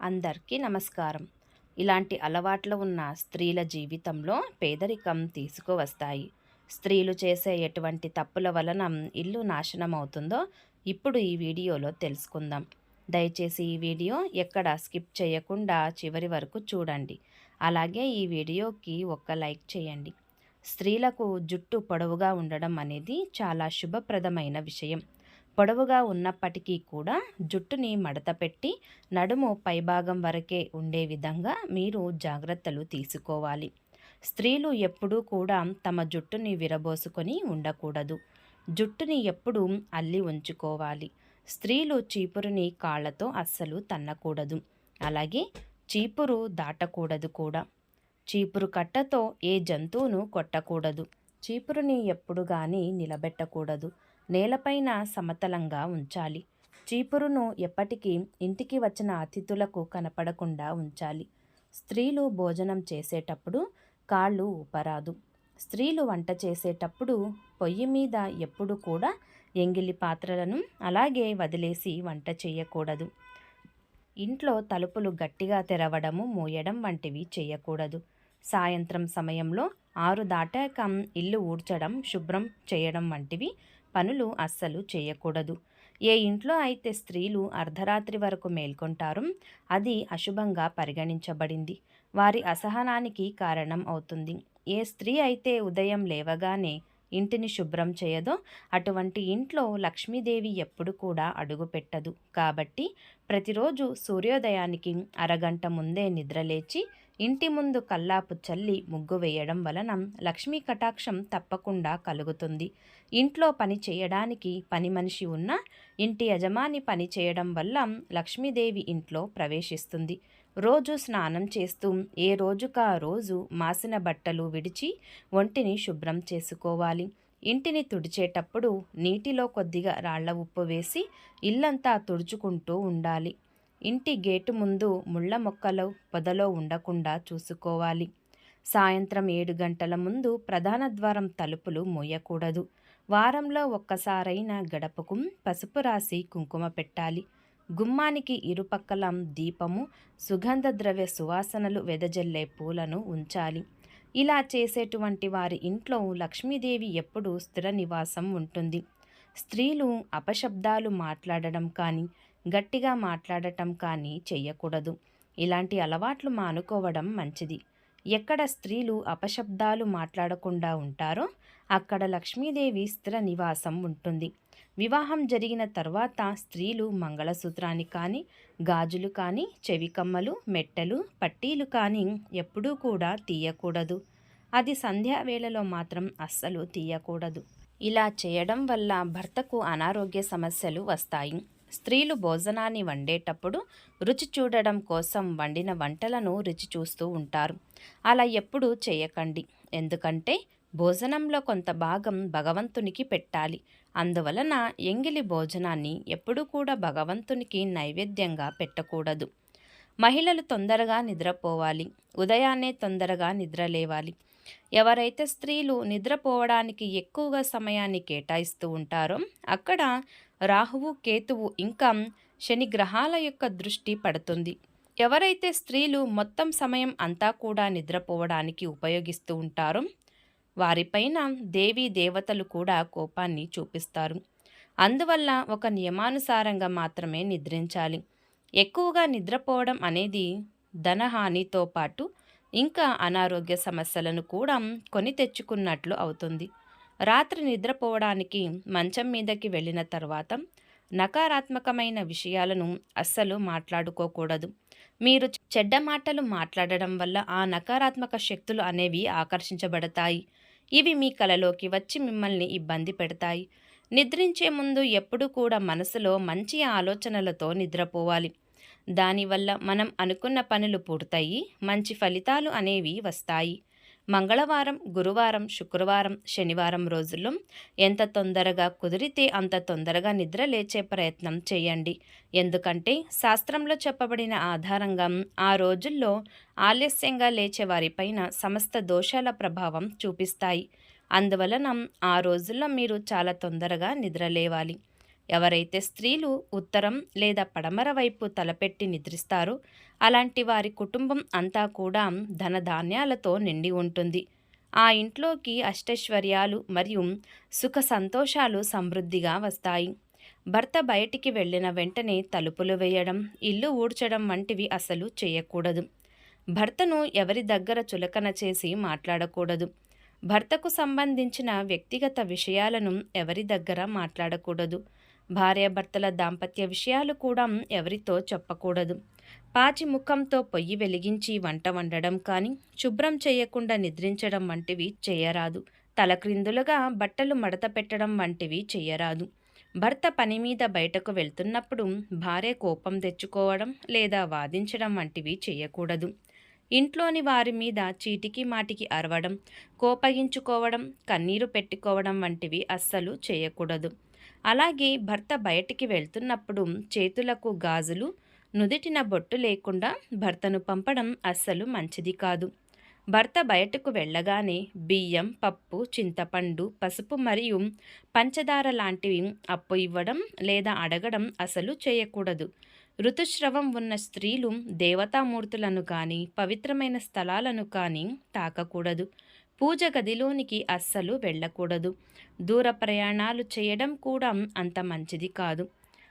అందరికీ నమస్కారం. ఇలాంటి అలవాట్లు ఉన్న స్త్రీల జీవితంలో పేదరికం తీసుకువస్తాయి. స్త్రీలు చేసే ఎటువంటి తప్పుల వలన ఇల్లు నాశనం అవుతుందో ఇప్పుడు ఈ వీడియోలో తెలుసుకుందాం. దయచేసి ఈ వీడియో ఎక్కడ స్కిప్ చేయకుండా చివరి వరకు చూడండి. అలాగే ఈ వీడియోకి ఒక్క లైక్ చేయండి. స్త్రీలకు జుట్టు పొడవుగా ఉండడం అనేది చాలా శుభప్రదమైన విషయం. పొడవుగా ఉన్నప్పటికీ కూడా జుట్టుని మడతపెట్టి నడుము పైభాగం వరకే ఉండే విధంగా మీరు జాగ్రత్తలు తీసుకోవాలి. స్త్రీలు ఎప్పుడూ కూడా తమ జుట్టుని విరబోసుకొని ఉండకూడదు. జుట్టుని ఎప్పుడూ అల్లి ఉంచుకోవాలి. స్త్రీలు చీపురుని కాళ్ళతో అస్సలు తన్నకూడదు. అలాగే చీపురు దాటకూడదు కూడా. చీపురు కట్టతో ఏ జంతువును కొట్టకూడదు. చీపురుని ఎప్పుడు కానీ నిలబెట్టకూడదు. నేలపైన సమతలంగా ఉంచాలి. చీపురును ఎప్పటికీ ఇంటికి వచ్చిన అతిథులకు కనపడకుండా ఉంచాలి. స్త్రీలు భోజనం చేసేటప్పుడు కాళ్ళు ఊపరాదు. స్త్రీలు వంట చేసేటప్పుడు పొయ్యి మీద ఎప్పుడు కూడా ఎంగిలి పాత్రలను అలాగే వదిలేసి వంట చేయకూడదు. ఇంట్లో తలుపులు గట్టిగా తెరవడము మూయడం వంటివి చేయకూడదు. సాయంత్రం సమయంలో ఆరు దాటాక ఇల్లు ఊడ్చడం శుభ్రం చేయడం వంటివి పనులు అస్సలు చేయకూడదు. ఏ ఇంట్లో అయితే స్త్రీలు అర్ధరాత్రి వరకు మేల్కొంటారో అది అశుభంగా పరిగణించబడింది. వారి అసహనానికి కారణం అవుతుంది. ఏ స్త్రీ అయితే ఉదయం లేవగానే ఇంటిని శుభ్రం చేయదో. అటువంటి ఇంట్లో లక్ష్మీదేవి ఎప్పుడు కూడా అడుగు పెట్టదు కాబట్టి ప్రతిరోజు సూర్యోదయానికి అరగంట ముందే నిద్రలేచి ఇంటి ముందు కల్లాపు చల్లి ముగ్గు వేయడం వలన లక్ష్మీ కటాక్షం తప్పకుండా కలుగుతుంది. ఇంట్లో పని చేయడానికి పని మనిషి ఉన్న ఇంటి యజమాని పని చేయడం వల్ల లక్ష్మీదేవి ఇంట్లో ప్రవేశిస్తుంది. రోజు స్నానం చేస్తూ ఏ రోజుకా రోజు మాసిన బట్టలు విడిచి ఒంటిని శుభ్రం చేసుకోవాలి. ఇంటిని తుడిచేటప్పుడు నీటిలో కొద్దిగా రాళ్ళ ఉప్పు వేసి ఇల్లంతా తుడుచుకుంటూ ఉండాలి. ఇంటి గేటు ముందు ముళ్ళ మొక్కలు పొదలో ఉండకుండా చూసుకోవాలి. సాయంత్రం ఏడు గంటల ముందు ప్రధాన ద్వారం తలుపులు మూయకూడదు. వారంలో ఒక్కసారైనా గడపకు పసుపు రాసి కుంకుమ పెట్టాలి. గుమ్మానికి ఇరుపక్కల దీపము సుగంధ ద్రవ్య సువాసనలు వెదజల్లే పూలను ఉంచాలి. ఇలా చేసేటువంటి వారి ఇంట్లో లక్ష్మీదేవి ఎప్పుడూ స్థిర నివాసం ఉంటుంది. స్త్రీలు అపశబ్దాలు మాట్లాడడం కానీ గట్టిగా మాట్లాడటం కానీ చేయకూడదు ఇలాంటి అలవాట్లు మానుకోవడం మంచిది. ఎక్కడ స్త్రీలు అపశబ్దాలు మాట్లాడకుండా ఉంటారో అక్కడ లక్ష్మీదేవి స్థిర నివాసం ఉంటుంది. వివాహం జరిగిన తర్వాత స్త్రీలు మంగళసూత్రాన్ని కానీ గాజులు కానీ చెవికమ్మలు మెట్టెలు పట్టీలు కానీ ఎప్పుడూ కూడా తీయకూడదు. అది సంధ్యా వేళలో మాత్రం అస్సలు తీయకూడదు. ఇలా చేయడం వల్ల భర్తకు అనారోగ్య సమస్యలు వస్తాయి. స్త్రీలు భోజనాన్ని వండేటప్పుడు రుచి చూడడం కోసం వండిన వంటలను రుచి చూస్తూ ఉంటారు. అలా ఎప్పుడూ చేయకండి. ఎందుకంటే భోజనంలో కొంత భాగం భగవంతునికి పెట్టాలి. అందువలన ఎంగిలి భోజనాన్ని ఎప్పుడూ కూడా భగవంతునికి నైవేద్యంగా పెట్టకూడదు. మహిళలు తొందరగా నిద్రపోవాలి. ఉదయాన్నే తొందరగా నిద్రలేవాలి. ఎవరైతే స్త్రీలు నిద్రపోవడానికి ఎక్కువగా సమయాన్ని కేటాయిస్తూ ఉంటారో అక్కడ రాహువు కేతువు ఇంకా శని గ్రహాల యొక్క దృష్టి పడుతుంది. ఎవరైతే స్త్రీలు మొత్తం సమయం అంతా కూడా నిద్రపోవడానికి ఉపయోగిస్తూ ఉంటారో వారిపైన దేవీ దేవతలు కూడా కోపాన్ని చూపిస్తారు. అందువల్ల ఒక నియమానుసారంగా మాత్రమే నిద్రించాలి. ఎక్కువగా నిద్రపోవడం అనేది ధనహానితో పాటు ఇంకా అనారోగ్య సమస్యలను కూడా కొని తెచ్చుకున్నట్లు అవుతుంది. రాత్రి నిద్రపోవడానికి మంచం మీదకి వెళ్ళిన తర్వాత నకారాత్మకమైన విషయాలను అస్సలు మాట్లాడుకోకూడదు. మీరు చెడ్డ మాటలు మాట్లాడడం వల్ల ఆ నకారాత్మక శక్తులు అనేవి ఆకర్షించబడతాయి. ఇవి మీ కలలోకి వచ్చి మిమ్మల్ని ఇబ్బంది పెడతాయి. నిద్రించే ముందు ఎప్పుడూ కూడా మనసులో మంచి ఆలోచనలతో నిద్రపోవాలి. దానివల్ల మనం అనుకున్న పనులు పూర్తయి మంచి ఫలితాలు అనేవి వస్తాయి. మంగళవారం గురువారం శుక్రవారం శనివారం రోజుల్లో ఎంత తొందరగా కుదిరితే అంత తొందరగా నిద్ర లేచే ప్రయత్నం చేయండి. ఎందుకంటే శాస్త్రంలో చెప్పబడిన ఆధారంగా ఆ రోజుల్లో ఆలస్యంగా లేచే వారిపైన సమస్త దోషాల ప్రభావం చూపిస్తాయి. అందువలన ఆ రోజుల్లో మీరు చాలా తొందరగా నిద్రలేవాలి ఎవరైతే స్త్రీలు ఉత్తరం లేదా పడమర వైపు తలపెట్టి నిద్రిస్తారో అలాంటి వారి కుటుంబం అంతా కూడా ధనధాన్యాలతో నిండి ఉంటుంది. ఆ ఇంట్లోకి అష్టైశ్వర్యాలు మరియు సుఖ సంతోషాలు సమృద్ధిగా వస్తాయి. భర్త బయటికి వెళ్ళిన వెంటనే తలుపులు వేయడం ఇల్లు ఊడ్చడం వంటివి అసలు చేయకూడదు. భర్తను ఎవరి దగ్గర చులకన చేసి మాట్లాడకూడదు. భర్తకు సంబంధించిన వ్యక్తిగత విషయాలను ఎవరి దగ్గర మాట్లాడకూడదు. భార్యాభర్తల దాంపత్య విషయాలు కూడా ఎవరితో చెప్పకూడదు. పాచి ముఖంతో పొయ్యి వెలిగించి వంట వండడం కానీ శుభ్రం చేయకుండా నిద్రించడం వంటివి చేయరాదు. తలక్రిందులుగా బట్టలు మడత పెట్టడం వంటివి చేయరాదు. భర్త పని మీద బయటకు వెళ్తున్నప్పుడు భార్య కోపం తెచ్చుకోవడం లేదా వాదించడం వంటివి చేయకూడదు. ఇంట్లోని వారి మీద చీటికి మాటికి అరవడం కోపగించుకోవడం కన్నీరు పెట్టుకోవడం వంటివి అస్సలు చేయకూడదు. అలాగే భర్త బయటికి వెళ్తున్నప్పుడు చేతులకు గాజులు నుదిటిన బొట్టు లేకుండా భర్తను పంపడం అస్సలు మంచిది కాదు. భర్త బయటకు వెళ్ళగానే బియ్యం పప్పు చింతపండు పసుపు మరియు పంచదార లాంటివి అప్పు ఇవ్వడం లేదా అడగడం అసలు చేయకూడదు. ఋతుస్రవం ఉన్న స్త్రీలు దేవతామూర్తులను కానీ పవిత్రమైన స్థలాలను కానీ తాకకూడదు. పూజ గదిలోనికి అస్సలు వెళ్ళకూడదు. దూర ప్రయాణాలు చేయడం కూడా అంత మంచిది కాదు.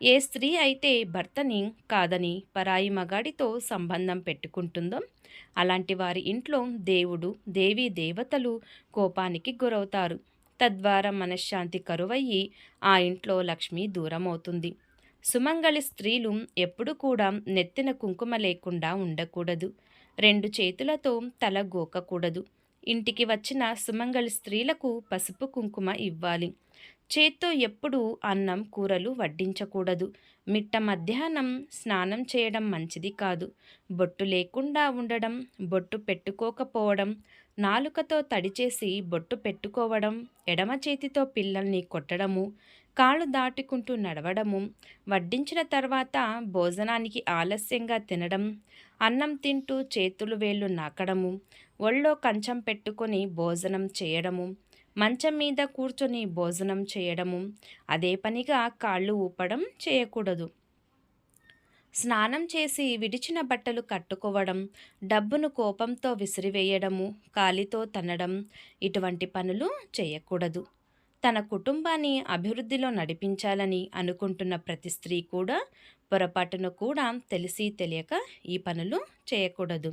ఏ స్త్రీ అయితే భర్తని కాదని పరాయి మగాడితో సంబంధం పెట్టుకుంటుందో అలాంటి వారి ఇంట్లో దేవుడు దేవీ దేవతలు కోపానికి గురవుతారు. తద్వారా మనశ్శాంతి కరువయ్యి ఆ ఇంట్లో లక్ష్మి దూరమవుతుంది. సుమంగళి స్త్రీలు ఎప్పుడు కూడా నెత్తిన కుంకుమ లేకుండా ఉండకూడదు. రెండు చేతులతో తల గోకకూడదు. ఇంటికి వచ్చిన సుమంగళి స్త్రీలకు పసుపు కుంకుమ ఇవ్వాలి. చేత్తో ఎప్పుడు అన్నం కూరలు వడ్డించకూడదు. మిట్ట మధ్యాహ్నం స్నానం చేయడం మంచిది కాదు. బొట్టు లేకుండా ఉండడం బొట్టు పెట్టుకోకపోవడం నాలుకతో తడిచేసి బొట్టు పెట్టుకోవడం ఎడమ చేతితో పిల్లల్ని కొట్టడము కాళ్ళు దాటుకుంటూ నడవడము వడ్డించిన తర్వాత భోజనానికి ఆలస్యంగా తినడం అన్నం తింటూ చేతులు వేళ్ళు నాకడము ఒళ్ళో కంచం పెట్టుకొని భోజనం చేయడము మంచం మీద కూర్చొని భోజనం చేయడము అదే పనిగా కాళ్ళు ఊపడం చేయకూడదు. స్నానం చేసి విడిచిన బట్టలు కట్టుకోవడం డబ్బును కోపంతో విసిరివేయడము కాలితో తనడం ఇటువంటి పనులు చేయకూడదు. తన కుటుంబాన్ని అభివృద్ధిలో నడిపించాలని అనుకుంటున్న ప్రతి స్త్రీ కూడా పొరపాటును కూడా తెలిసి తెలియక ఈ పనులు చేయకూడదు.